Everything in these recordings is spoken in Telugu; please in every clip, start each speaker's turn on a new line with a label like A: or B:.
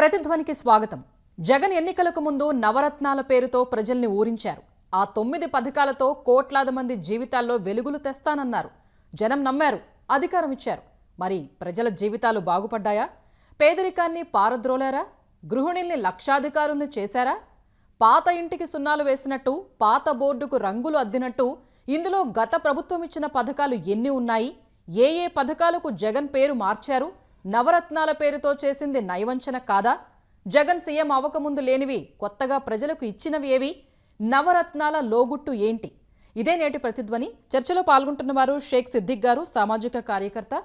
A: ప్రతిధ్వనికి స్వాగతం. జగన్ ఎన్నికలకు ముందు నవరత్నాల పేరుతో ప్రజల్ని ఊరించారు. ఆ తొమ్మిది పథకాలతో కోట్లాది మంది జీవితాల్లో వెలుగులు తెస్తానన్నారు. జనం నమ్మారు అధికారం ఇచ్చారు. మరి ప్రజల జీవితాలు బాగుపడ్డాయా? పేదరికాన్ని పారద్రోలారా? గృహిణుల్ని లక్షాధికారుల్ని చేశారా? పాత ఇంటికి సున్నాలు వేసినట్టు పాత బోర్డుకు రంగులు అద్దినట్టు ఇందులో గత ప్రభుత్వం ఇచ్చిన పథకాలు ఎన్ని ఉన్నాయి? ఏ ఏ పథకాలకు జగన్ పేరు మార్చారు? నవరత్నాల పేరుతో చేసింది నయవంచన కాదా? జగన్ సీఎం అవ్వకముందు లేనివి కొత్తగా ప్రజలకు ఇచ్చినవి ఏవి? నవరత్నాల లోగుట్టు ఏంటి? ఇదే నేటి ప్రతిధ్వని. చర్చలో పాల్గొంటున్నవారు షేక్ సిద్దిక్ గారు సామాజిక కార్యకర్త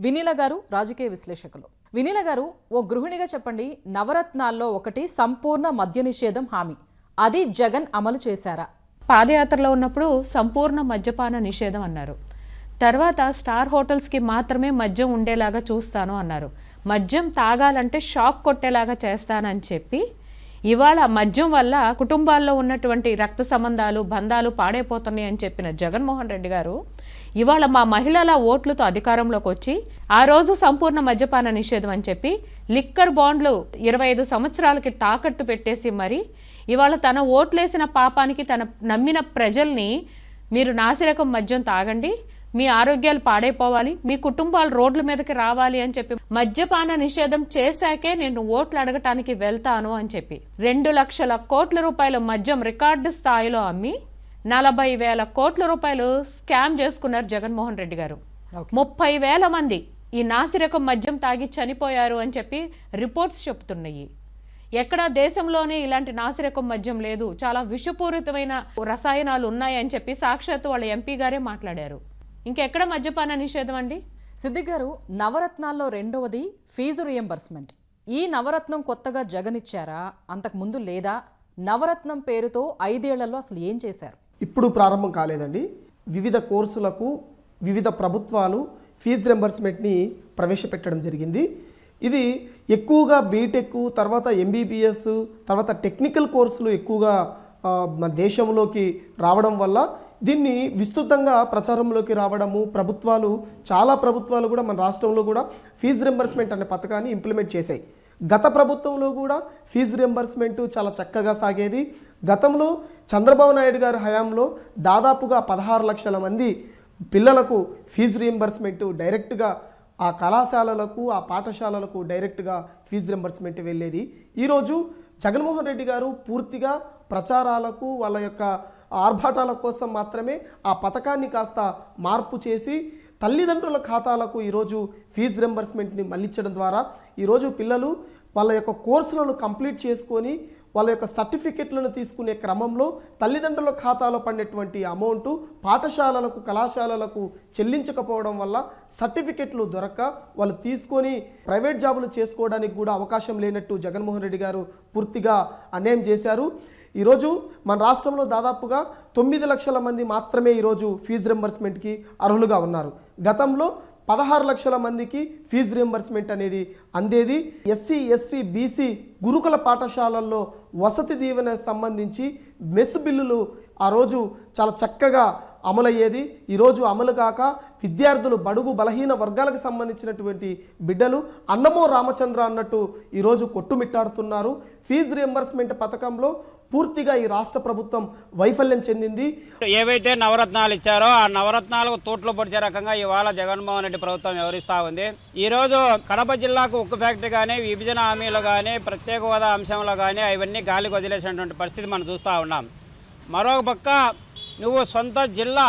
A: వినీల గారు రాజకీయ విశ్లేషకులు. వినీల గారు ఓ గృహిణిగా చెప్పండి నవరత్నాల్లో ఒకటి సంపూర్ణ మద్య నిషేధం హామీ. అది జగన్ అమలు చేశారా?
B: పాదయాత్రలో ఉన్నప్పుడు సంపూర్ణ మద్యపాన నిషేధం అన్నారు. తర్వాత స్టార్ హోటల్స్కి మాత్రమే మద్యం ఉండేలాగా చూస్తాను అన్నారు. మద్యం తాగాలంటే షాక్ కొట్టేలాగా చేస్తానని చెప్పి ఇవాళ మద్యం వల్ల కుటుంబాల్లో ఉన్నటువంటి రక్త సంబంధాలు బంధాలు పాడైపోతున్నాయి అని చెప్పిన జగన్మోహన్ రెడ్డి గారు ఇవాళ మా మహిళల ఓట్లతో అధికారంలోకి వచ్చి ఆ రోజు సంపూర్ణ మద్యపాన నిషేధం అని చెప్పి లిక్కర్ బాండ్లు ఇరవై ఐదు సంవత్సరాలకి తాకట్టు పెట్టేసి మరి ఇవాళ తన ఓట్లేసిన పాపానికి తన నమ్మిన ప్రజల్ని మీరు నాసిరకం మద్యం తాగండి మీ ఆరోగ్యాలు పాడైపోవాలి మీ కుటుంబాలు రోడ్ల మీదకి రావాలి అని చెప్పి మద్యపాన నిషేధం చేశాకే నేను ఓట్లు అడగటానికి వెళ్తాను అని చెప్పి రెండు లక్షల కోట్ల రూపాయల మద్యం రికార్డు స్థాయిలో అమ్మి నలభై వేల కోట్ల రూపాయలు స్కామ్ చేసుకున్నారు జగన్మోహన్ రెడ్డి గారు. ముప్పై వేల మంది ఈ నాసిరకం మద్యం తాగి చనిపోయారు అని చెప్పి రిపోర్ట్స్ చెప్తున్నాయి. ఎక్కడ దేశంలోనే ఇలాంటి నాసిరకం మద్యం లేదు చాలా విషపూరితమైన రసాయనాలు ఉన్నాయని చెప్పి సాక్షాత్తు వాళ్ళ ఎంపీ గారే మాట్లాడారు. ఇంకెక్కడ మద్యపాన నిషేధం అండి?
A: సిద్దిక్ గారు నవరత్నాల్లో రెండవది ఫీజు రియంబర్స్మెంట్ ఈ నవరత్నం కొత్తగా జగన్ ఇచ్చారా? అంతకు ముందు లేదా? నవరత్నం పేరుతో ఐదేళ్ళలో అసలు ఏం చేశారు?
C: ఇప్పుడు ప్రారంభం కాలేదండి. వివిధ కోర్సులకు వివిధ ప్రభుత్వాలు ఫీజు రెంబర్స్మెంట్ని ప్రవేశపెట్టడం జరిగింది. ఇది ఎక్కువగా బీటెక్ తర్వాత ఎంబీబీఎస్ తర్వాత టెక్నికల్ కోర్సులు ఎక్కువగా మన దేశంలోకి రావడం వల్ల దీన్ని విస్తృతంగా ప్రచారంలోకి రావడము ప్రభుత్వాలు చాలా ప్రభుత్వాలు కూడా మన రాష్ట్రంలో కూడా ఫీజు రింబర్స్మెంట్ అనే పథకాన్ని ఇంప్లిమెంట్ చేశాయి. గత ప్రభుత్వంలో కూడా ఫీజు రింబర్స్మెంటు చాలా చక్కగా సాగేది. గతంలో చంద్రబాబు నాయుడు గారి హయాంలో దాదాపుగా పదహారు లక్షల మంది పిల్లలకు ఫీజు రియంబర్స్మెంట్ డైరెక్ట్గా ఆ కళాశాలలకు ఆ పాఠశాలలకు డైరెక్ట్గా ఫీజు రింబర్స్మెంట్ వెళ్ళేది. ఈరోజు జగన్మోహన్ రెడ్డి గారు పూర్తిగా ప్రచారాలకు వాళ్ళ యొక్క ఆర్భాటాల కోసం మాత్రమే ఆ పథకాన్ని కాస్త మార్పు చేసి తల్లిదండ్రుల ఖాతాలకు ఈరోజు ఫీజు రింబర్స్మెంట్ని మళ్ళించడం ద్వారా ఈరోజు పిల్లలు వాళ్ళ యొక్క కోర్సులను కంప్లీట్ చేసుకొని వాళ్ళ యొక్క సర్టిఫికెట్లను తీసుకునే క్రమంలో తల్లిదండ్రుల ఖాతాలో పడినటువంటి అమౌంట్ పాఠశాలలకు కళాశాలలకు చెల్లించకపోవడం వల్ల సర్టిఫికెట్లు దొరక్క వాళ్ళు తీసుకొని ప్రైవేట్ జాబులు చేసుకోవడానికి కూడా అవకాశం లేనట్టు జగన్మోహన్ రెడ్డి గారు పూర్తిగా అన్యాయం చేశారు. ఈరోజు మన రాష్ట్రంలో దాదాపుగా తొమ్మిది లక్షల మంది మాత్రమే ఈరోజు ఫీజు రింబర్స్మెంట్కి అర్హులుగా ఉన్నారు. గతంలో పదహారు లక్షల మందికి ఫీజు రియంబర్స్మెంట్ అనేది అందేది. ఎస్సీ ఎస్టీ బీసీ గురుకుల పాఠశాలల్లో వసతి దీవెన సంబంధించి మెస్ బిల్లులు ఆ రోజు చాలా చక్కగా అమలయ్యేది. ఈరోజు అమలు కాక విద్యార్థులు బడుగు బలహీన వర్గాలకు సంబంధించినటువంటి బిడ్డలు అన్నమో రామచంద్ర అన్నట్టు ఈరోజు కొట్టుమిట్టాడుతున్నారు. ఫీజు రియంబర్స్మెంట్ పథకంలో పూర్తిగా ఈ రాష్ట్ర ప్రభుత్వం వైఫల్యం చెందింది.
D: ఏవైతే నవరత్నాలు ఇచ్చారో ఆ నవరత్నాలకు తోట్లు పొడిచే రకంగా ఇవాళ జగన్మోహన్ రెడ్డి ప్రభుత్వం వ్యవహరిస్తూ ఉంది. ఈరోజు కడప జిల్లాకు ఉక్కు ఫ్యాక్టరీ కానీ విభజన హామీలు కానీ ప్రత్యేక హోదా అంశంలో కానీ అవన్నీ గాలికి వదిలేసినటువంటి పరిస్థితి మనం చూస్తూ ఉన్నాం. మరొక పక్క నువ్వు సొంత జిల్లా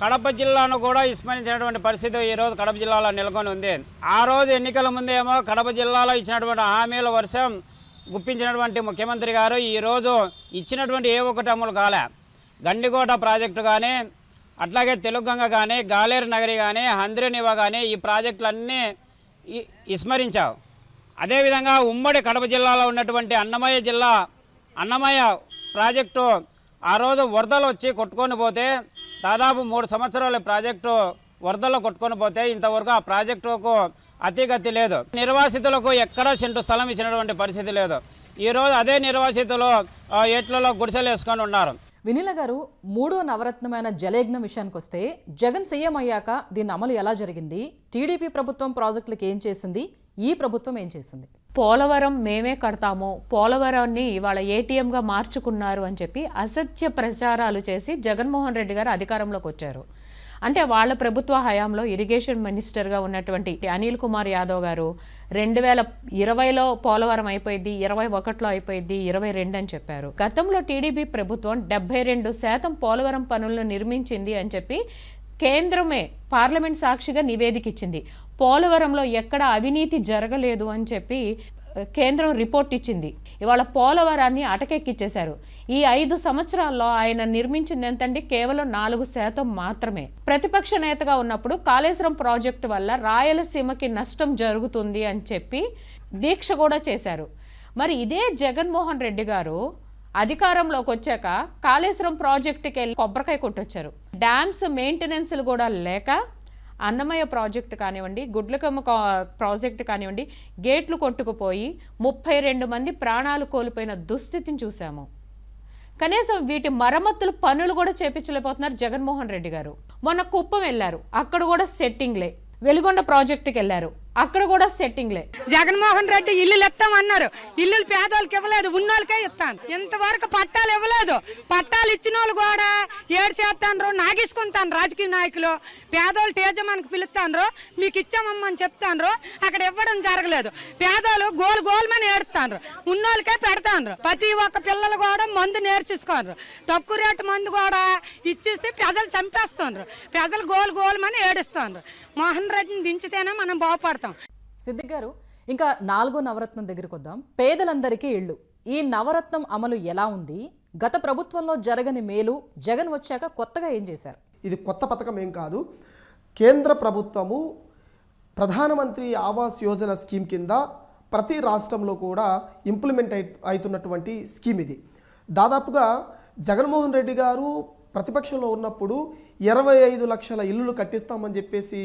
D: కడప జిల్లాను కూడా విస్మరించినటువంటి పరిస్థితి ఈరోజు కడప జిల్లాలో నెలకొని ఉంది. ఆ రోజు ఎన్నికల ముందేమో కడప జిల్లాలో ఇచ్చినటువంటి హామీల వర్షం గుప్పించినటువంటి ముఖ్యమంత్రి గారు ఈరోజు ఇచ్చినటువంటి ఏ ఒక్కటి అమలు కాలే. గండికోట ప్రాజెక్టు కానీ అట్లాగే తెలుగుగంగ కానీ గాలేరు నగరి కానీ హంద్రినివా కానీ ఈ ప్రాజెక్టులన్నీ విస్మరించావు. అదేవిధంగా ఉమ్మడి కడప జిల్లాలో ఉన్నటువంటి అన్నమయ్య జిల్లా అన్నమయ్య ప్రాజెక్టు ఆ రోజు వరదలు వచ్చి కొట్టుకొని పోతే దాదాపు మూడు సంవత్సరాల ప్రాజెక్టు వరదలు కొట్టుకొని పోతే ఇంతవరకు ఆ ప్రాజెక్టుకు అతిగతి లేదు. నిర్వాసితులకు ఎక్కడా సెంటు స్థలం ఇచ్చినటువంటి పరిస్థితి లేదు. ఈరోజు అదే నిర్వాసితులు ఎట్లలో గుడిసెలు వేసుకొని ఉన్నారు.
A: వినీల గారు మూడో నవరత్నమైన జలయజ్ఞం విషయానికి వస్తే జగన్ సీఎం అయ్యాక దీని అమలు ఎలా జరిగింది? టీడీపీ ప్రభుత్వం ప్రాజెక్టులకు ఏం చేసింది? ఈ ప్రభుత్వం ఏం చేసింది?
B: పోలవరం మేమే కడతాము పోలవరాన్ని ఇవాళ ఏటీఎంగా మార్చుకున్నారు అని చెప్పి అసత్య ప్రచారాలు చేసి జగన్మోహన్ రెడ్డి గారు అధికారంలోకి వచ్చారు. అంటే వాళ్ళ ప్రభుత్వ హయాంలో ఇరిగేషన్ మినిస్టర్గా ఉన్నటువంటి అనిల్ కుమార్ యాదవ్ గారు రెండు వేల ఇరవైలో పోలవరం అయిపోయింది ఇరవై ఒకటిలో అయిపోయింది ఇరవై రెండు అని చెప్పారు. గతంలో టీడీపీ ప్రభుత్వం డెబ్బై రెండు శాతం పోలవరం పనులను నిర్మించింది అని చెప్పి కేంద్రమే పార్లమెంట్ సాక్షిగా నివేదిక ఇచ్చింది. పోలవరంలో ఎక్కడ అవినీతి జరగలేదు అని చెప్పి కేంద్రం రిపోర్ట్ ఇచ్చింది. ఇవాళ పోలవరాన్ని అటకెక్కిచ్చేశారు. ఈ ఐదు సంవత్సరాల్లో ఆయన నిర్మించింది ఎంతండి? కేవలం నాలుగు శాతం మాత్రమే. ప్రతిపక్ష నేతగా ఉన్నప్పుడు కాళేశ్వరం ప్రాజెక్టు వల్ల రాయలసీమకి నష్టం జరుగుతుంది అని చెప్పి దీక్ష కూడా చేశారు. మరి ఇదే జగన్మోహన్ రెడ్డి గారు అధికారంలోకి వచ్చాక కాళేశ్వరం ప్రాజెక్టుకి వెళ్ళి కొబ్బరికాయ కొట్టొచ్చారు. డ్యామ్స్ మెయింటెనెన్స్లు కూడా లేక అన్నమయ్య ప్రాజెక్ట్ కానివ్వండి గుడ్లకమ్మ కా- ప్రాజెక్ట్ కానివ్వండి గేట్లు కొట్టుకుపోయి ముప్పై రెండు మంది ప్రాణాలు కోల్పోయిన దుస్థితిని చూశాము. కనీసం వీటి మరమ్మతులు పనులు కూడా చేపించలేకపోతున్నారు జగన్మోహన్ రెడ్డి గారు. మొన్న కుప్పం వెళ్ళారు అక్కడ కూడా సెట్టింగ్లే. వెలుగొండ ప్రాజెక్టుకి వెళ్ళారు. అక్కడ కూడా సెట్టింగ్లే
E: జగన్మోహన్ రెడ్డి ఇల్లులు ఇస్తామన్నారు ఇల్లులు పేదోళ్ళకి ఇవ్వలేదు ఉన్నోళ్ళకే ఇస్తాను. ఇంతవరకు పట్టాలు ఇవ్వలేదు. పట్టాలు ఇచ్చిన వాళ్ళు కూడా ఏడు చేస్తాను నాగేసుకుంటాను రాజకీయ నాయకులు. పేదోళ్ళు తేజమానికి పిలుస్తాను మీకు ఇచ్చామమ్మని చెప్తాను అక్కడ ఇవ్వడం జరగలేదు. పేదోళ్ళు గోలు గోల్మని ఏడుతాను ఉన్నోళ్ళకే పెడతాను ప్రతి ఒక్క పిల్లలు కూడా మందు నేర్చేసుకోరు తక్కువ రేటు మందు కూడా ఇచ్చేసి ప్రజలు చంపేస్తున్నారు ప్రజలు గోలు గోల్మని ఏడుస్తున్నారు మోహన్ రెడ్డిని దించితేనే మనం బాగుపడతాం.
A: సిద్దిక్ గారు ఇంకా నాలుగో నవరత్నం దగ్గరికి వద్దాం. పేదలందరికీ ఇళ్ళు. ఈ నవరత్నం అమలు ఎలా ఉంది? గత ప్రభుత్వంలో జరగని మేలు జగన్ వచ్చాక కొత్తగా ఏం చేశారు?
C: ఇది కొత్త పథకం ఏం కాదు. కేంద్ర ప్రభుత్వము ప్రధానమంత్రి ఆవాస్ యోజన స్కీమ్ కింద ప్రతి రాష్ట్రంలో కూడా ఇంప్లిమెంట్ అయి అవుతున్నటువంటి స్కీమ్ ఇది. దాదాపుగా జగన్మోహన్ రెడ్డి గారు ప్రతిపక్షంలో ఉన్నప్పుడు ఇరవై ఐదు లక్షల ఇల్లులు కట్టిస్తామని చెప్పేసి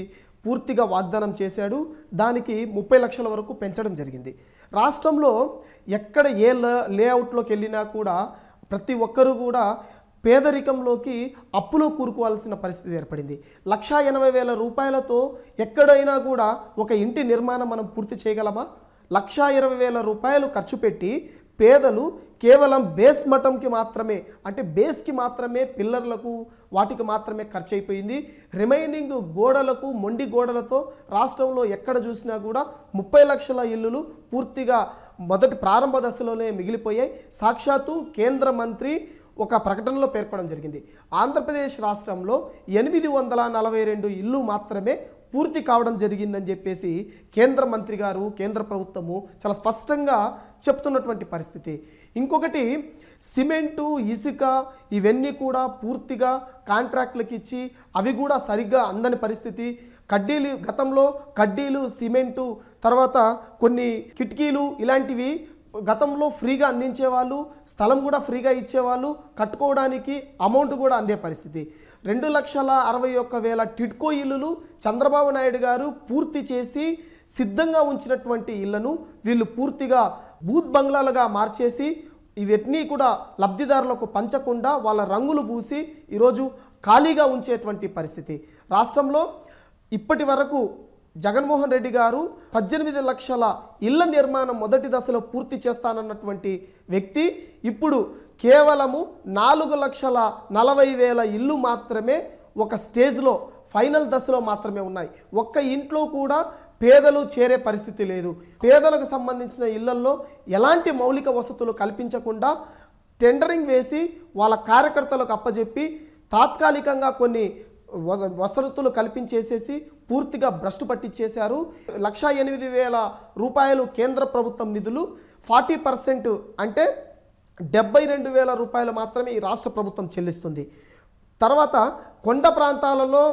C: పూర్తిగా వాగ్దానం చేశాడు. దానికి ముప్పై లక్షల వరకు పెంచడం జరిగింది. రాష్ట్రంలో ఎక్కడ ఏ లే- లేఅవుట్లోకి వెళ్ళినా కూడా ప్రతి ఒక్కరూ కూడా పేదరికంలోకి అప్పులో కూరుకోవాల్సిన పరిస్థితి ఏర్పడింది. లక్షా ఎనభై వేల రూపాయలతో ఎక్కడైనా కూడా ఒక ఇంటి నిర్మాణం మనం పూర్తి చేయగలమా? లక్షా ఇరవై వేల రూపాయలు ఖర్చు పెట్టి పేదలు కేవలం బేస్ మటంకి మాత్రమే అంటే బేస్కి మాత్రమే పిల్లర్లకు వాటికి మాత్రమే ఖర్చు అయిపోయింది రిమైనింగ్ గోడలకు మొండి గోడలతో రాష్ట్రంలో ఎక్కడ చూసినా కూడా ముప్పై లక్షల ఇల్లులు పూర్తిగా మొదటి ప్రారంభ దశలోనే మిగిలిపోయాయి. సాక్షాత్తు కేంద్ర మంత్రి ఒక ప్రకటనలో పేర్కొనడం జరిగింది. ఆంధ్రప్రదేశ్ రాష్ట్రంలో ఎనిమిది వందల నలభై రెండు ఇల్లు మాత్రమే పూర్తి కావడం జరిగిందని చెప్పేసి కేంద్ర మంత్రి గారు కేంద్ర ప్రభుత్వము చాలా స్పష్టంగా చెప్తున్నటువంటి పరిస్థితి. ఇంకొకటి సిమెంటు ఇసుక ఇవన్నీ కూడా పూర్తిగా కాంట్రాక్ట్లకు ఇచ్చి అవి కూడా సరిగ్గా అందని పరిస్థితి. కడ్డీలు గతంలో కడ్డీలు సిమెంటు తర్వాత కొన్ని కిటికీలు ఇలాంటివి గతంలో ఫ్రీగా అందించేవాళ్ళు స్థలం కూడా ఫ్రీగా ఇచ్చేవాళ్ళు కట్టుకోవడానికి అమౌంట్ కూడా అందే పరిస్థితి. రెండు లక్షల అరవై ఒక్క వేల టిడ్కో ఇల్లులు చంద్రబాబు నాయుడు గారు పూర్తి చేసి సిద్ధంగా ఉంచినటువంటి ఇళ్ళను వీళ్ళు పూర్తిగా బూత్ బంగ్లాలుగా మార్చేసి ఇవన్నీ కూడా లబ్ధిదారులకు పంచకుండా వాళ్ళ రంగులు పూసి ఈరోజు ఖాళీగా ఉంచేటువంటి పరిస్థితి. రాష్ట్రంలో ఇప్పటి వరకు జగన్మోహన్ రెడ్డి గారు పద్దెనిమిది లక్షల ఇళ్ళ నిర్మాణం మొదటి దశలో పూర్తి చేస్తానన్నటువంటి వ్యక్తి. ఇప్పుడు కేవలము నాలుగు లక్షల నలభై వేల ఇల్లు మాత్రమే ఒక స్టేజ్లో ఫైనల్ దశలో మాత్రమే ఉన్నాయి. ఒక్క ఇంట్లో కూడా పేదలు చేరే పరిస్థితి లేదు. పేదలకు సంబంధించిన ఇళ్ళల్లో ఎలాంటి మౌలిక వసతులు కల్పించకుండా టెండరింగ్ వేసి వాళ్ళ కార్యకర్తలకు అప్పజెప్పి తాత్కాలికంగా కొన్ని వస- వసతులు కల్పించేసేసి పూర్తిగా భ్రష్టు పట్టించేశారు లక్షా ఎనిమిది వేల రూపాయలు కేంద్ర ప్రభుత్వం నిధులు ఫార్టీ పర్సెంట్ అంటే డెబ్బై రెండు వేల రూపాయలు మాత్రమే ఈ రాష్ట్ర ప్రభుత్వం చెల్లిస్తుంది. తర్వాత కొండ ప్రాంతాలలో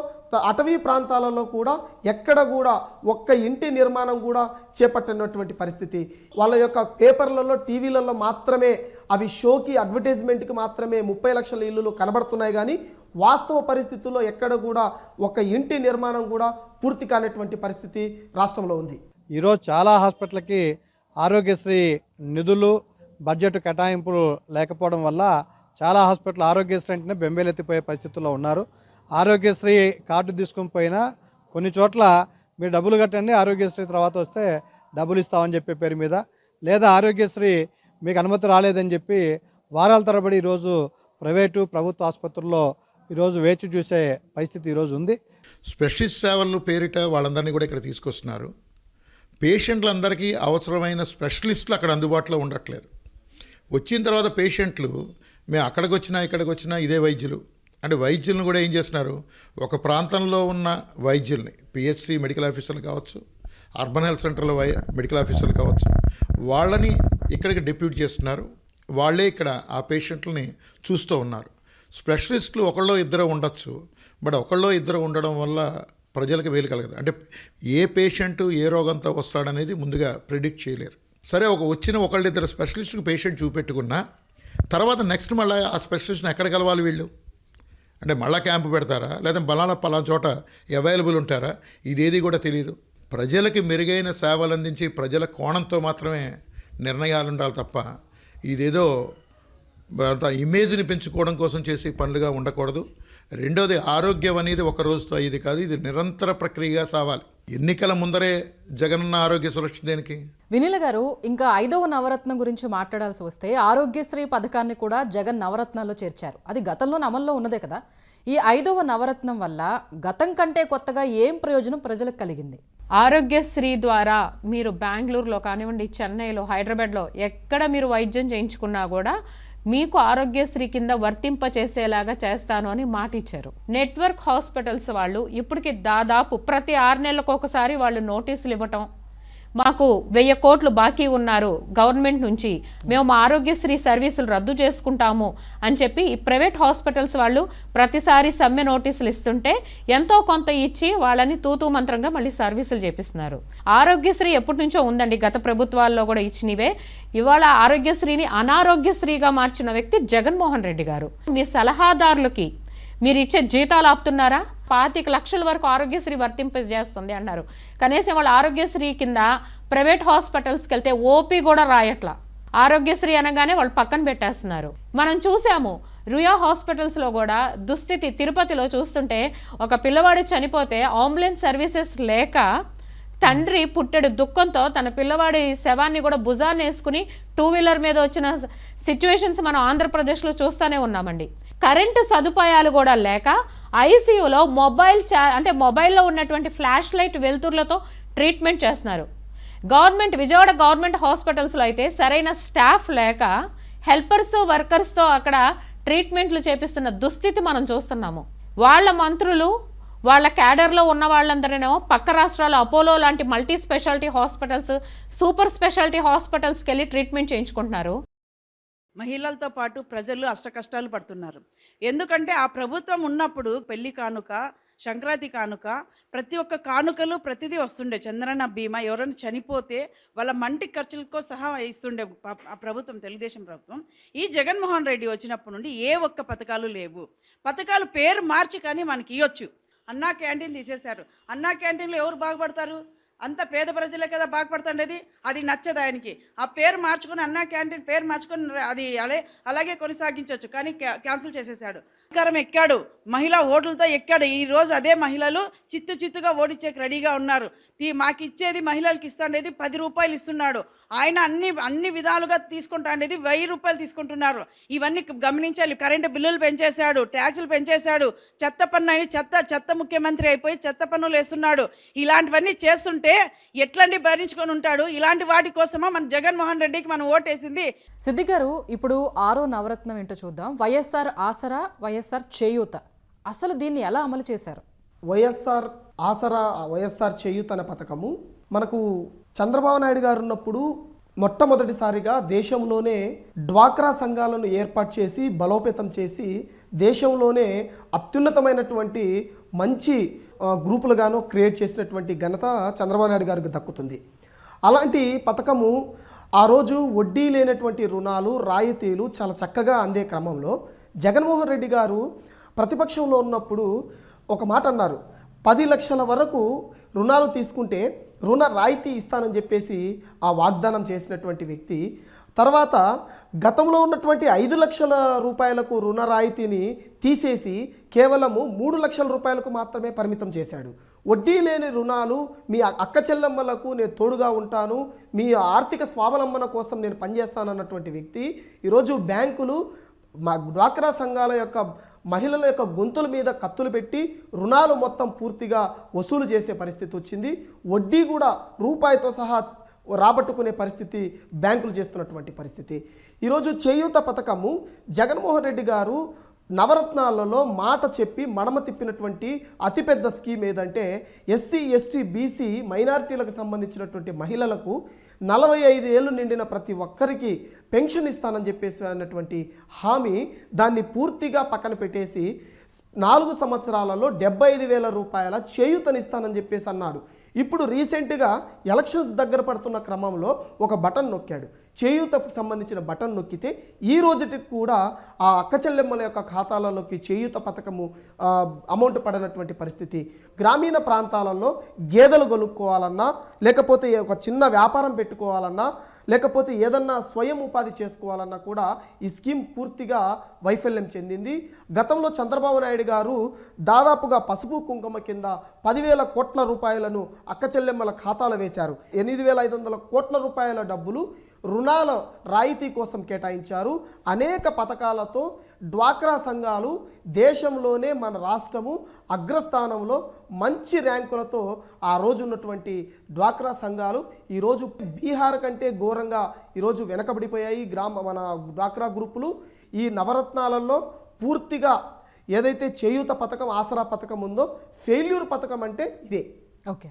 C: అటవీ ప్రాంతాలలో కూడా ఎక్కడ కూడా ఒక్క ఇంటి నిర్మాణం కూడా చేపట్టినటువంటి పరిస్థితి. వాళ్ళ యొక్క పేపర్లలో టీవీలలో మాత్రమే అవి షోకి అడ్వర్టైజ్మెంట్కి మాత్రమే ముప్పై లక్షల ఇల్లులు కనబడుతున్నాయి కానీ వాస్తవ పరిస్థితుల్లో ఎక్కడ కూడా ఒక ఇంటి నిర్మాణం కూడా పూర్తి కానటువంటి పరిస్థితి రాష్ట్రంలో ఉంది.
F: ఈరోజు చాలా హాస్పిటల్కి ఆరోగ్యశ్రీ నిధులు బడ్జెట్ కేటాయింపులు లేకపోవడం వల్ల చాలా హాస్పిటల్ ఆరోగ్యశ్రీ అంటేనే బెంబేలెత్తిపోయే పరిస్థితుల్లో ఉన్నారు. ఆరోగ్యశ్రీ కార్డు తీసుకొని పోయినా కొన్ని చోట్ల మీరు డబ్బులు కట్టండి ఆరోగ్యశ్రీ తర్వాత వస్తే డబ్బులు ఇస్తామని చెప్పే పేరు మీద. లేదా ఆరోగ్యశ్రీ మీకు అనుమతి రాలేదని చెప్పి వారాల తరబడి ఈరోజు ప్రైవేటు ప్రభుత్వ ఆసుపత్రుల్లో ఈరోజు వేచి చూసే పరిస్థితి ఈరోజు ఉంది.
G: స్పెషలిస్ట్ సేవలు పేరిట వాళ్ళందరినీ కూడా ఇక్కడ తీసుకొస్తున్నారు. పేషెంట్లందరికీ అవసరమైన స్పెషలిస్టులు అక్కడ అందుబాటులో ఉండట్లేదు. వచ్చిన తర్వాత పేషెంట్లు మేము అక్కడికి వచ్చినా ఇక్కడికి వచ్చినా ఇదే వైద్యులు. అంటే వైద్యులను కూడా ఏం చేస్తున్నారు? ఒక ప్రాంతంలో ఉన్న వైద్యుల్ని పిహెచ్సి మెడికల్ ఆఫీసర్లు కావచ్చు అర్బన్ హెల్త్ సెంటర్లో వై మెడికల్ ఆఫీసర్లు కావచ్చు వాళ్ళని ఇక్కడికి డిప్యూట్ చేస్తున్నారు. వాళ్ళే ఇక్కడ ఆ పేషెంట్లని చూస్తూ ఉన్నారు. స్పెషలిస్టులు ఒకళ్ళో ఇద్దరు ఉండొచ్చు బట్ ఒకళ్ళో ఇద్దరు ఉండడం వల్ల ప్రజలకు వేలు కలగదు. అంటే ఏ పేషెంట్ ఏ రోగంతో వస్తాడనేది ముందుగా ప్రిడిక్ట్ చేయలేరు. సరే ఒక వచ్చిన ఒకళ్ళిద్దరు స్పెషలిస్ట్కి పేషెంట్ చూపెట్టుకున్నా తర్వాత నెక్స్ట్ మళ్ళీ ఆ స్పెషలిస్ట్ని ఎక్కడ కలవాలి వీళ్ళు? అంటే మళ్ళా క్యాంపు పెడతారా? లేదా బలానా పలానా చోట అవైలబుల్ ఉంటారా? ఇదేది కూడా తెలియదు ప్రజలకి మెరుగైన సేవలు అందించి ప్రజల కోణంతో మాత్రమే నిర్ణయాలు ఉండాలి తప్ప ఇదేదో అంత ఇమేజ్ని పెంచుకోవడం కోసం చేసే పనులుగా ఉండకూడదు. రెండోది ఆరోగ్యం అనేది ఒక రోజుతో ఇది కాదు ఇది నిరంతర ప్రక్రియగా సావాలి. ఎన్నికల ముందరే జగనన్న ఆరోగ్య సురక్ష దేనికి?
A: వినీల గారు ఇంకా ఐదవ నవరత్నం గురించి మాట్లాడాల్సి వస్తే ఆరోగ్యశ్రీ పథకాన్ని కూడా జగన్ నవరత్నాల్లో చేర్చారు. అది గతంలో అమల్లో ఉన్నదే కదా. ఈ ఐదవ నవరత్నం వల్ల గతం కంటే కొత్తగా ఏం ప్రయోజనం ప్రజలకు కలిగింది?
B: ఆరోగ్యశ్రీ ద్వారా మీరు బెంగళూరులో కానివ్వండి చెన్నైలో హైదరాబాద్లో ఎక్కడ మీరు వైద్యం చేయించుకున్నా కూడా మీకు ఆరోగ్యశ్రీ కింద వర్తింప చేసేలాగా చేస్తాను అని మాట ఇచ్చారు నెట్వర్క్ హాస్పిటల్స్ వాళ్ళు ఇప్పటికి దాదాపు ప్రతి ఆరు నెలలకు ఒకసారి వాళ్ళు నోటీసులు ఇవ్వటం మాకు వెయ్యి కోట్లు బాకీ ఉన్నారు గవర్నమెంట్ నుంచి. మేము మా ఆరోగ్యశ్రీ సర్వీసులు రద్దు చేసుకుంటాము అని చెప్పి ఈ ప్రైవేట్ హాస్పిటల్స్ వాళ్ళు ప్రతిసారి సమ్మె నోటీసులు ఇస్తుంటే ఎంతో కొంత ఇచ్చి వాళ్ళని తూతూ మంత్రంగా మళ్ళీ సర్వీసులు చేపిస్తున్నారు. ఆరోగ్యశ్రీ ఎప్పటి నుంచో ఉందండి గత ప్రభుత్వాల్లో కూడా ఇచ్చినవే. ఇవాళ ఆరోగ్యశ్రీని అనారోగ్యశ్రీగా మార్చిన వ్యక్తి జగన్మోహన్ రెడ్డి గారు. మీ సలహాదారులకి మీరు ఇచ్చే జీతాలు ఆపుతున్నారా? పాతిక లక్షల వరకు ఆరోగ్యశ్రీ వర్తింపజేస్తుంది అన్నారు. కనీసం వాళ్ళు ఆరోగ్యశ్రీ కింద ప్రైవేట్ హాస్పిటల్స్కి వెళ్తే ఓపీ కూడా రాయట్లా. ఆరోగ్యశ్రీ అనగానే వాళ్ళు పక్కన పెట్టేస్తున్నారు. మనం చూసాము రుయా హాస్పిటల్స్లో కూడా దుస్థితి తిరుపతిలో చూస్తుంటే ఒక పిల్లవాడు చనిపోతే అంబులెన్స్ సర్వీసెస్ లేక తండ్రి పుట్టెడు దుఃఖంతో తన పిల్లవాడి శవాన్ని కూడా భుజాన్ని వేసుకుని టూ వీలర్ మీద వచ్చిన సిచ్యువేషన్స్ మనం ఆంధ్రప్రదేశ్లో చూస్తూనే ఉన్నామండి. కరెంటు సదుపాయాలు కూడా లేక ఐసీయూలో మొబైల్ చా అంటే మొబైల్లో ఉన్నటువంటి ఫ్లాష్ లైట్ వెలుతురులతో ట్రీట్మెంట్ చేస్తున్నారు. గవర్నమెంట్ విజయవాడ గవర్నమెంట్ హాస్పిటల్స్లో అయితే సరైన స్టాఫ్ లేక హెల్పర్స్ వర్కర్స్తో అక్కడ ట్రీట్మెంట్లు చేపిస్తున్న దుస్థితి మనం చూస్తున్నాము. వాళ్ళ మంత్రులు వాళ్ళ క్యాడర్లో ఉన్న వాళ్ళందరినో పక్క రాష్ట్రాల అపోలో లాంటి multi speciality hospitals super speciality హాస్పిటల్స్కి వెళ్ళి ట్రీట్మెంట్ చేయించుకుంటున్నారు.
H: మహిళలతో పాటు ప్రజలు అష్టకష్టాలు పడుతున్నారు. ఎందుకంటే ఆ ప్రభుత్వం ఉన్నప్పుడు పెళ్ళి కానుక సంక్రాంతి కానుక ప్రతి ఒక్క కానుకలు ప్రతిదీ వస్తుండే. చంద్రన్న బీమా ఎవరైనా చనిపోతే వాళ్ళ మంటి ఖర్చులతో సహా ఇస్తుండే ఆ ప్రభుత్వం తెలుగుదేశం ప్రభుత్వం. ఈ జగన్మోహన్ రెడ్డి వచ్చినప్పటి నుండి ఏ ఒక్క పథకాలు లేవు. పథకాలు పేరు మార్చి కానీ మనకి ఇవ్వచ్చు అన్నా క్యాంటీన్ తీసేశారు. అన్నా క్యాంటీన్లో ఎవరు బాగుపడతారు? అంత పేద ప్రజలే కదా బాగుపడుతుండేది? అది నచ్చదు ఆయనకి. ఆ పేరు మార్చుకొని అన్నా క్యాంటీన్ పేరు మార్చుకొని అది అలే అలాగే కొనసాగించవచ్చు కానీ క్యా- క్యాన్సిల్ చేసేసాడు అధికారం ఎక్కాడు. మహిళా ఓట్లతో ఎక్కాడు. ఈ రోజు అదే మహిళలు చిత్తు చిత్తుగా ఓడించేకి రెడీగా ఉన్నారు. తీ మాకు ఇచ్చేది మహిళలకు ఇస్తాండేది పది రూపాయలు ఇస్తున్నాడు. ఆయన అన్ని అన్ని విధాలుగా తీసుకుంటాండేది వెయ్యి రూపాయలు తీసుకుంటున్నారు. ఇవన్నీ గమనించాలి. కరెంటు బిల్లులు పెంచేశాడు ట్యాక్సులు పెంచేశాడు చెత్త పన్ను అని చెత్త చెత్త ముఖ్యమంత్రి అయిపోయి చెత్త పన్నులు వేస్తున్నాడు. ఇలాంటివన్నీ చేస్తుంటే ఎట్లండి భరించుకొని ఉంటాడు? ఇలాంటి వాటి కోసమా మన జగన్మోహన్ రెడ్డికి మనం ఓటేసింది?
A: సిద్ధి గారు ఇప్పుడు ఆరో నవరత్నం ఏంటో చూద్దాం. వైఎస్ఆర్ ఆసరా వైఎస్ఆర్ చేయూత. అసలు దీన్ని ఎలా అమలు చేశారు?
C: వైఎస్ఆర్ ఆసరా వైఎస్ఆర్ చేయూత్ అనే పథకము మనకు చంద్రబాబు నాయుడు గారు ఉన్నప్పుడు మొట్టమొదటిసారిగా దేశంలోనే డ్వాక్రా సంఘాలను ఏర్పాటు చేసి బలోపేతం చేసి దేశంలోనే అత్యున్నతమైనటువంటి మంచి గ్రూపులుగాను క్రియేట్ చేసినటువంటి ఘనత చంద్రబాబు నాయుడు గారికి దక్కుతుంది. అలాంటి పథకము ఆ రోజు వడ్డీ లేనటువంటి రుణాలు రాయితీలు చాలా చక్కగా అందే క్రమంలో జగన్మోహన్ రెడ్డి గారు ప్రతిపక్షంలో ఉన్నప్పుడు ఒక మాట అన్నారు. పది లక్షల వరకు రుణాలు తీసుకుంటే రుణ రాయితీ ఇస్తానని చెప్పేసి ఆ వాగ్దానం చేసినటువంటి వ్యక్తి తర్వాత గతంలో ఉన్నటువంటి ఐదు లక్షల రూపాయలకు రుణ రాయితీని తీసేసి కేవలము మూడు లక్షల రూపాయలకు మాత్రమే పరిమితం చేశాడు. వడ్డీ లేని రుణాలు మీ అక్క చెల్లెమ్మలకు నేను తోడుగా ఉంటాను మీ ఆర్థిక స్వావలంబన కోసం నేను పనిచేస్తానన్నటువంటి వ్యక్తి ఈరోజు బ్యాంకులు మా డ్వాక్రా సంఘాల యొక్క మహిళల యొక్క గొంతుల మీద కత్తులు పెట్టి రుణాలు మొత్తం పూర్తిగా వసూలు చేసే పరిస్థితి వచ్చింది. వడ్డీ కూడా రూపాయితో సహా రాబట్టుకునే పరిస్థితి బ్యాంకులు చేస్తున్నటువంటి పరిస్థితి. ఈరోజు చేయూత పథకము జగన్మోహన్ రెడ్డి గారు నవరత్నాలలో మాట చెప్పి మడమ తిప్పినటువంటి అతిపెద్ద స్కీమ్ ఏదంటే ఎస్సీ ఎస్టీ బీసీ మైనారిటీలకు సంబంధించినటువంటి మహిళలకు నలభై ఐదు ఏళ్ళు నిండిన ప్రతి ఒక్కరికి పెన్షన్ ఇస్తానని చెప్పేసి అన్నటువంటి హామీ దాన్ని పూర్తిగా పక్కన పెట్టేసి నాలుగు సంవత్సరాలలో డెబ్బై ఐదు వేల రూపాయల చేయూతనిస్తానని చెప్పేసి అన్నాడు. ఇప్పుడు రీసెంట్గా ఎలక్షన్స్ దగ్గర పడుతున్న క్రమంలో ఒక బటన్ నొక్కాడు. చేయూతకు సంబంధించిన బటన్ నొక్కితే ఈ రోజుకి కూడా ఆ అక్క చెల్లెమ్మల యొక్క ఖాతాలలోకి చేయూత పథకము అమౌంట్ పడినటువంటి పరిస్థితి. గ్రామీణ ప్రాంతాలలో గేదెలు కొనుక్కోవాలన్నా లేకపోతే ఒక చిన్న వ్యాపారం పెట్టుకోవాలన్నా లేకపోతే ఏదన్నా స్వయం ఉపాధి చేసుకోవాలన్నా కూడా ఈ స్కీమ్ పూర్తిగా వైఫల్యం చెందింది. గతంలో చంద్రబాబు నాయుడు గారు దాదాపుగా పసుపు కుంకుమ కింద పదివేల కోట్ల రూపాయలను అక్క చెల్లెమ్మల ఖాతాలో వేశారు. ఎనిమిది వేల ఐదు వందల కోట్ల రూపాయల డబ్బులు రుణాల రాయితీ కోసం కేటాయించారు. అనేక పథకాలతో డ్వాక్రా సంఘాలు దేశంలోనే మన రాష్ట్రము అగ్రస్థానంలో మంచి ర్యాంకులతో ఆ రోజు ఉన్నటువంటి డ్వాక్రా సంఘాలు ఈరోజు బీహార్ కంటే ఘోరంగా ఈరోజు వెనకబడిపోయాయి. గ్రామ మన డ్వాక్రా గ్రూపులు ఈ నవరత్నాలలో పూర్తిగా ఏదైతే చేయూత పథకం ఆసరా పథకం ఉందో ఫెయిల్యూర్ పథకం అంటే ఇదే.
A: ఓకే.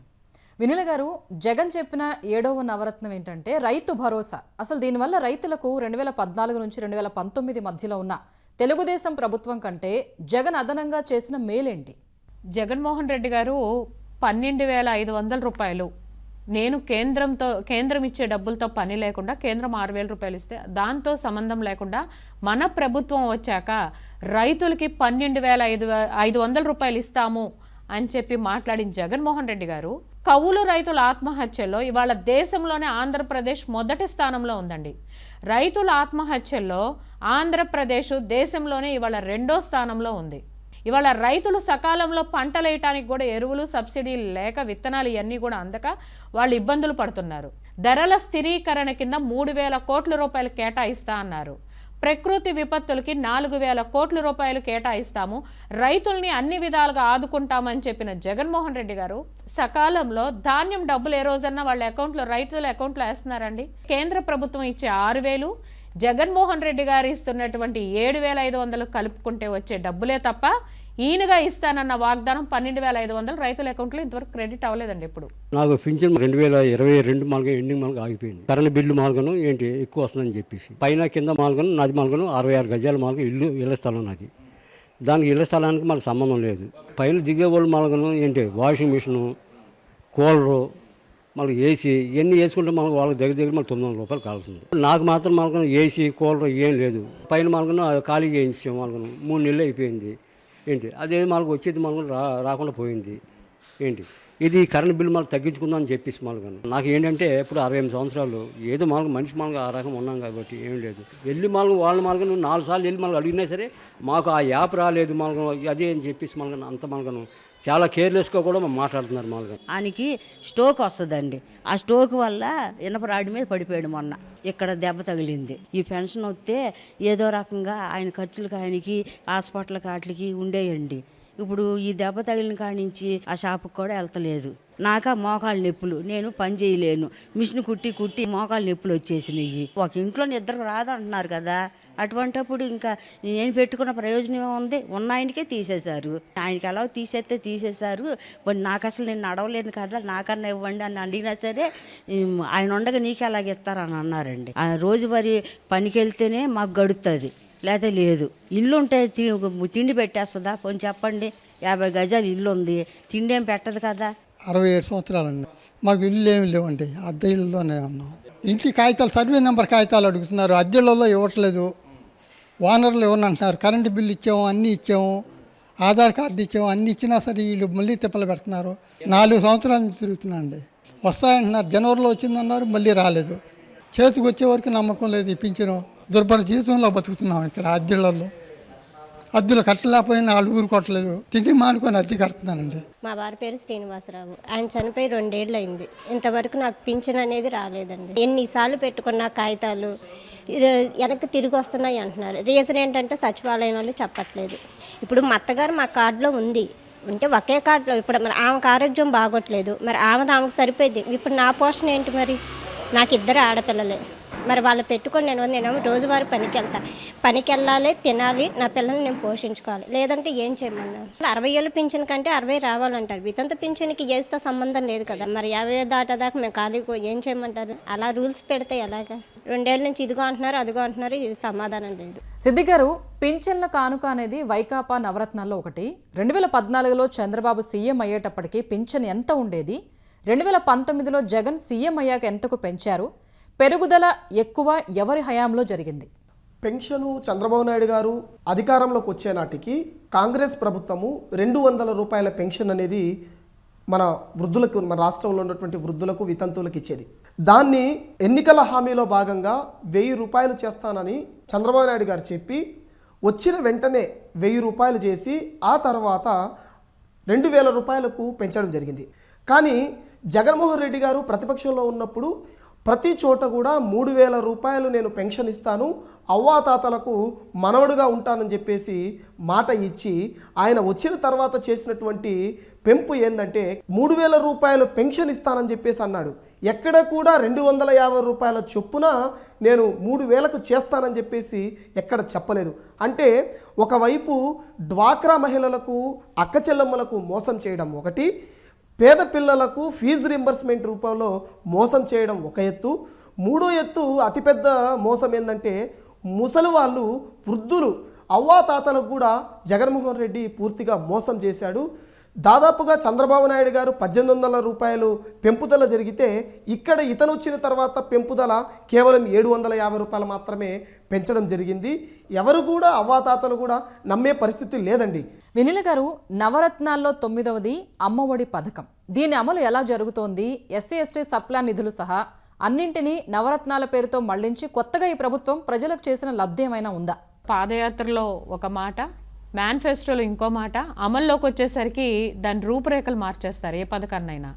A: వినుల గారు జగన్ చెప్పిన ఏడవ నవరత్నం ఏంటంటే రైతు భరోసా. అసలు దీనివల్ల రైతులకు రెండు వేల పద్నాలుగు నుంచి రెండు వేల పంతొమ్మిది మధ్యలో ఉన్న తెలుగుదేశం ప్రభుత్వం కంటే జగన్ అదనంగా చేసిన మేలేంటి?
B: జగన్మోహన్ రెడ్డి గారు పన్నెండు వేల ఐదు వందల రూపాయలు. నేను కేంద్రంతో కేంద్రం ఇచ్చే డబ్బులతో పని లేకుండా కేంద్రం ఆరు వేల రూపాయలు ఇస్తే దాంతో సంబంధం లేకుండా మన ప్రభుత్వం వచ్చాక రైతులకి పన్నెండు వేల ఐదు ఐదు వందల రూపాయలు ఇస్తాము అని చెప్పి మాట్లాడిన జగన్మోహన్ రెడ్డి గారు కవులు రైతుల ఆత్మహత్యల్లో ఇవాళ దేశంలోనే ఆంధ్రప్రదేశ్ మొదటి స్థానంలో ఉందండి. రైతుల ఆత్మహత్యల్లో ఆంధ్రప్రదేశ్ దేశంలోనే ఇవాళ రెండో స్థానంలో ఉంది. ఇవాళ రైతులు సకాలంలో పంటలు వేయటానికి కూడా ఎరువులు సబ్సిడీలు లేక విత్తనాలు ఇవన్నీ కూడా అందక వాళ్ళు ఇబ్బందులు పడుతున్నారు. ధరల స్థిరీకరణ కింద మూడు వేల కోట్ల రూపాయలు కేటాయిస్తా అన్నారు. ప్రకృతి విపత్తులకి నాలుగు వేల కోట్ల రూపాయలు కేటాయిస్తాము. రైతుల్ని అన్ని విధాలుగా ఆదుకుంటామని చెప్పిన జగన్మోహన్ రెడ్డి గారు సకాలంలో ధాన్యం డబ్బులు ఏ రోజన్నా వాళ్ళ అకౌంట్లో రైతుల అకౌంట్లో వేస్తున్నారండి. కేంద్ర ప్రభుత్వం ఇచ్చే ఆరు వేలు జగన్మోహన్ రెడ్డి గారు ఇస్తున్నటువంటి ఏడు వేల ఐదు వందలు కలుపుకుంటే వచ్చే డబ్బులే తప్ప ఈయనగా ఇస్తానన్న వాగ్దానం పన్నెండు వేల ఐదు వందలు రైతుల అకౌంట్లో ఇంతవరకు క్రెడిట్ అవ్వలేదండి ఇప్పుడు.
I: నాకు పింఛన్ రెండు వేల ఇరవై రెండు మాల్గా ఎండింగ్ మాల్గా ఆగిపోయింది. కరెంట్ బిల్లు మాల్గను ఏంటి ఎక్కువ వస్తుందని చెప్పేసి. పైన కింద మాల్గను నాది మాల్గను అరవై ఆరు గజాల మాల్గా ఇల్లు ఇళ్ళ స్థలం నాది. దానికి ఇళ్ళ స్థలానికి మనకు సంబంధం లేదు. పైన దిగే వాళ్ళు మాల్గను ఏంటి వాషింగ్ మిషను కూలరు మళ్ళీ ఏసీ ఇవన్నీ వేసుకుంటే మనకు వాళ్ళకి దగ్గర దగ్గర మళ్ళీ తొమ్మిది వందల రూపాయలు కావాల్సింది. నాకు మాత్రం మనకు ఏసీ కూలర్ ఏం లేదు. పైన మనకు ఖాళీ చేయించాం మాల్గను. మూడు నెలలు అయిపోయింది. ఏంటి? అదే మనకు వచ్చేది మనకు రా రాకుండా పోయింది. ఏంటి? ఇది కరెంట్ బిల్ మనకు తగ్గించుకుందాం అని చెప్పేసి మాల్గను నాకు ఏంటంటే ఇప్పుడు అరవై ఎనిమిది సంవత్సరాలు ఏదో మాలకు మనిషి మాలకు ఆ రకం ఉన్నాం కాబట్టి ఏం లేదు. వెళ్ళి మాలకు వాళ్ళ మాల్గను నాలుగు సార్లు వెళ్ళి మనకు అడిగినా సరే మాకు ఆ యాప్ రాలేదు మాల్గను అదే అని చెప్పేసి మాల్గను అంత మాల్గను చాలా కేర్లెస్గా కూడా మాట్లాడుతున్నారు మామూలుగా.
J: ఆయనకి స్టోక్ వస్తుందండి. ఆ స్టోక్ వల్ల ఇనప రాడి మీద పడిపోయాడు మొన్న. ఇక్కడ దెబ్బ తగిలింది. ఈ పెన్షన్ వస్తే ఏదో రకంగా ఆయన ఖర్చులకు ఆయనకి హాస్పిటల్కి వాటికి ఉండేయండి. ఇప్పుడు ఈ దెబ్బ తగిలిన కాడి నుంచి ఆ షాపుకి కూడా వెళ్తలేదు. నాక మోకాలు నొప్పులు. నేను పని చేయలేను. మిషన్ కుట్టి కుట్టి మోకాలు నొప్పులు వచ్చేసినాయి. ఒక ఇంట్లో నిద్ర రాదంటున్నారు కదా. అటువంటప్పుడు ఇంకా నేను పెట్టుకున్న ప్రయోజనం ఉంది ఉన్న ఆయనకే తీసేశారు. ఆయనకి ఎలా తీసేస్తే తీసేశారు. నాకు అసలు నేను నడవలేను కదా. నాకన్నా ఇవ్వండి అని అడిగినా సరే ఆయన ఉండగా నీకు ఎలాగ ఇస్తారని అన్నారండి. ఆ రోజువారీ పనికి వెళ్తేనే మాకు గడుతుంది లేదా లేదు. ఇల్లు ఉంటే తి- తిండి పెట్టేస్తుందా? కొంచెం చెప్పండి. యాభై గజాలు ఇల్లు ఉంది తిండి ఏం పెట్టదు కదా?
K: అరవై ఏడు సంవత్సరాలండి. మాకు ఇల్లు ఏమి లేవండి. అద్దె ఇళ్ళలోనే ఉన్నాం. ఇంటి కాగితాలు సర్వే నెంబర్ కాగితాలు అడుగుతున్నారు. అద్దెలలో ఇవ్వట్లేదు. ఓనర్లు ఇవ్వనంటున్నారు కరెంటు బిల్లు ఇచ్చాము అన్నీ ఇచ్చాము. ఆధార్ కార్డు ఇచ్చాము అన్నీ ఇచ్చినా సరే వీళ్ళు మళ్ళీ తిప్పలు పెడుతున్నారు. నాలుగు సంవత్సరాల నుంచి తిరుగుతున్నా అండి. వస్తాయంటున్నారు. జనవరిలో వచ్చిందన్నారు మళ్ళీ రాలేదు. చేతికి వచ్చే వరకు నమ్మకం లేదు ఇప్పించడం దుర్భర జీవితంలో బతుకుతున్నాం ఇక్కడ అద్దెళ్ళల్లో అద్దెలు కట్టలేకపోయినా వాళ్ళు కొట్టలేదు. తిండి మానుకొని అద్దె కడుతున్నానండి.
L: మా వారి పేరు శ్రీనివాసరావు. ఆయన చనిపోయి రెండేళ్ళు అయింది ఇంతవరకు నాకు పింఛన్ అనేది రాలేదండి. ఎన్నిసార్లు పెట్టుకున్న కాగితాలు వెనక్కి తిరిగి వస్తున్నాయి అంటున్నారు. రీజన్ ఏంటంటే సచివాలయం వాళ్ళు చెప్పట్లేదు. ఇప్పుడు మా అత్తగారు మా కార్డులో ఉంది. అంటే ఒకే కార్డులో ఇప్పుడు మరి ఆమెకు ఆరోగ్యం బాగోట్లేదు. మరి ఆమెది ఆమెకు సరిపోయింది. ఇప్పుడు నా పోషణ ఏంటి మరి? నాకు ఇద్దరు ఆడపిల్లలే. మరి వాళ్ళు పెట్టుకొని నేను నేను రోజువారి పనికి వెళ్తా పనికి వెళ్ళాలి తినాలి నా పిల్లల్ని నేను పోషించుకోవాలి. లేదంటే ఏం చేయమన్నారు? అరవై ఏళ్ళు పింఛన్ కంటే అరవై రావాలంటారు. వితంత పింఛన్కి ఏస్తో సంబంధం లేదు కదా. మరి యాభై దాటదాకా మేము ఖాళీగా ఏం చేయమంటారు? అలా రూల్స్ పెడితే ఎలాగా? రెండేళ్ళ నుంచి ఇదిగో అంటున్నారు అదిగో అంటున్నారు ఇది సమాధానం లేదు.
A: సిద్ధి గారు పింఛన్ల కానుక అనేది వైకాపా నవరత్నాల్లో ఒకటి. రెండు వేల పద్నాలుగులో చంద్రబాబు సీఎం అయ్యేటప్పటికి పింఛన్ ఎంత ఉండేది? రెండు వేల పంతొమ్మిదిలో జగన్ సీఎం అయ్యాక ఎంతకు పెంచారు? పెరుగుదల ఎక్కువ ఎవరి హయాంలో జరిగింది?
C: పెన్షను చంద్రబాబు నాయుడు గారు అధికారంలోకి వచ్చే నాటికి కాంగ్రెస్ ప్రభుత్వము రెండు వందల రూపాయల పెన్షన్ అనేది మన వృద్ధులకు మన రాష్ట్రంలో ఉన్నటువంటి వృద్ధులకు వితంతువులకు ఇచ్చేది. దాన్ని ఎన్నికల హామీలో భాగంగా వెయ్యి రూపాయలు చేస్తానని చంద్రబాబు నాయుడు గారు చెప్పి వచ్చిన వెంటనే వెయ్యి రూపాయలు చేసి ఆ తర్వాత రెండు వేల రూపాయలకు పెంచడం జరిగింది. కానీ జగన్మోహన్ రెడ్డి గారు ప్రతిపక్షంలో ఉన్నప్పుడు ప్రతి చోట కూడా మూడు వేల రూపాయలు నేను పెన్షన్ ఇస్తాను అవ్వాతాతలకు మనవడుగా ఉంటానని చెప్పేసి మాట ఇచ్చి ఆయన వచ్చిన తర్వాత చేసినటువంటి పెంపు ఏంటంటే మూడు వేల రూపాయలు పెన్షన్ ఇస్తానని చెప్పేసి అన్నాడు. ఎక్కడ కూడా రెండు వందల యాభై రూపాయల చొప్పున నేను మూడు వేలకు చేస్తానని చెప్పేసి ఎక్కడ చెప్పలేదు. అంటే ఒకవైపు డ్వాక్రా మహిళలకు అక్క చెల్లమ్మలకు మోసం చేయడం ఒకటి పేద పిల్లలకు ఫీజు రింబర్స్మెంట్ రూపంలో మోసం చేయడం ఒక ఎత్తు. మూడో ఎత్తు అతిపెద్ద మోసం ఏంటంటే ముసలి వాళ్ళు వృద్ధులు అవ్వాతాతలకు కూడా జగన్మోహన్ రెడ్డి పూర్తిగా మోసం చేశాడు. దాదాపుగా చంద్రబాబు నాయుడు గారు పద్దెనిమిది వందల రూపాయలు పెంపుదల జరిగితే ఇక్కడ ఇతను వచ్చిన తర్వాత పెంపుదల కేవలం ఏడు వందల యాభై రూపాయలు మాత్రమే పెంచడం జరిగింది. ఎవరు కూడా అవ్వాతాతలు కూడా నమ్మే పరిస్థితి లేదండి.
A: వినిల గారు నవరత్నాల్లో తొమ్మిదవది అమ్మఒడి పథకం. దీని అమలు ఎలా జరుగుతోంది? ఎస్సీ ఎస్టీ సప్లా నిధులు సహా అన్నింటినీ నవరత్నాల పేరుతో మళ్ళించి కొత్తగా ఈ ప్రభుత్వం ప్రజలకు చేసిన లబ్ధి ఏమైనా ఉందా?
B: పాదయాత్రలో ఒక మాట మేనిఫెస్టోలో ఇంకో మాట అమల్లోకి వచ్చేసరికి దాని రూపురేఖలు మార్చేస్తారు ఏ పథకాన్నైనా.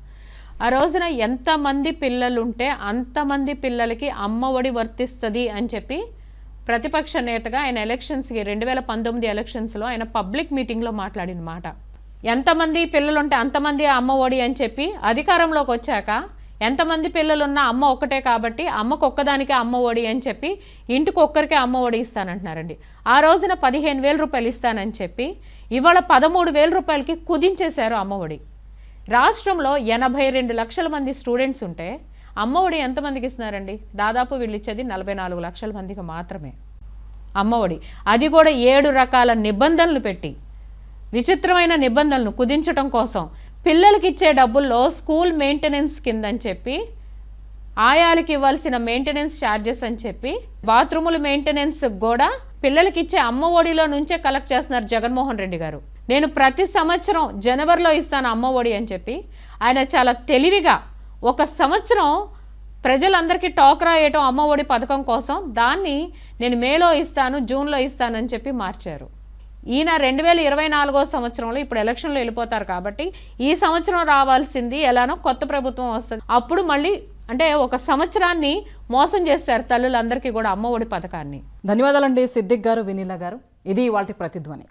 B: ఆ రోజున ఎంతమంది పిల్లలు ఉంటే అంతమంది పిల్లలకి అమ్మ ఒడి వర్తిస్తుంది అని చెప్పి ప్రతిపక్ష నేతగా ఆయన ఎలక్షన్స్కి రెండు వేల పంతొమ్మిది ఎలక్షన్స్లో ఆయన పబ్లిక్ మీటింగ్లో మాట్లాడిన మాట. ఎంతమంది పిల్లలుంటే అంతమంది అమ్మఒడి అని చెప్పి అధికారంలోకి వచ్చాక ఎంతమంది పిల్లలు ఉన్నా అమ్మ ఒక్కటే కాబట్టి అమ్మకు ఒక్కదానికే అమ్మ ఒడి అని చెప్పి ఇంటికి ఒక్కరికే అమ్మ ఒడి ఇస్తానంటున్నారండి. ఆ రోజున పదిహేను వేల రూపాయలు ఇస్తానని చెప్పి ఇవాళ పదమూడు వేల రూపాయలకి కుదించేశారు అమ్మ ఒడి. రాష్ట్రంలో ఎనభై రెండు లక్షల మంది స్టూడెంట్స్ ఉంటే అమ్మ ఒడి ఎంతమందికి ఇస్తున్నారండి? దాదాపు వీళ్ళు ఇచ్చేది నలభై నాలుగు లక్షల మందికి మాత్రమే. అమ్మ ఒడి. అది కూడా ఏడు రకాల నిబంధనలు పెట్టి విచిత్రమైన నిబంధనలను కుదించటం కోసం పిల్లలకి ఇచ్చే డబ్బుల్లో స్కూల్ మెయింటెనెన్స్ కిందని చెప్పి ఆయాలకి ఇవ్వాల్సిన మెయింటెనెన్స్ ఛార్జెస్ అని చెప్పి బాత్రూముల మెయింటెనెన్స్ కూడా పిల్లలకి ఇచ్చే అమ్మ ఒడిలో నుంచే కలెక్ట్ చేస్తున్నారు జగన్మోహన్ రెడ్డి గారు. నేను ప్రతి సంవత్సరం జనవరిలో ఇస్తాను అమ్మ ఒడి అని చెప్పి ఆయన చాలా తెలివిగా ఒక సంవత్సరం ప్రజలందరికీ టాక్ వేయటం అమ్మ ఒడి పథకం కోసం దాన్ని నేను మేలో ఇస్తాను జూన్లో ఇస్తానని చెప్పి మార్చారు. ఈయన రెండు వేల ఇరవై నాలుగో సంవత్సరంలో ఇప్పుడు ఎలక్షన్లో వెళ్ళిపోతారు కాబట్టి ఈ సంవత్సరం రావాల్సింది ఎలానో కొత్త ప్రభుత్వం వస్తుంది. అప్పుడు మళ్ళీ అంటే ఒక సంవత్సరాన్ని మోసం చేశారు తల్లులందరికీ కూడా అమ్మ ఒడి పథకాన్ని.
A: ధన్యవాదాలండి సిద్దిక్ గారు వినీల గారు. ఇది వాటి ప్రతిధ్వని.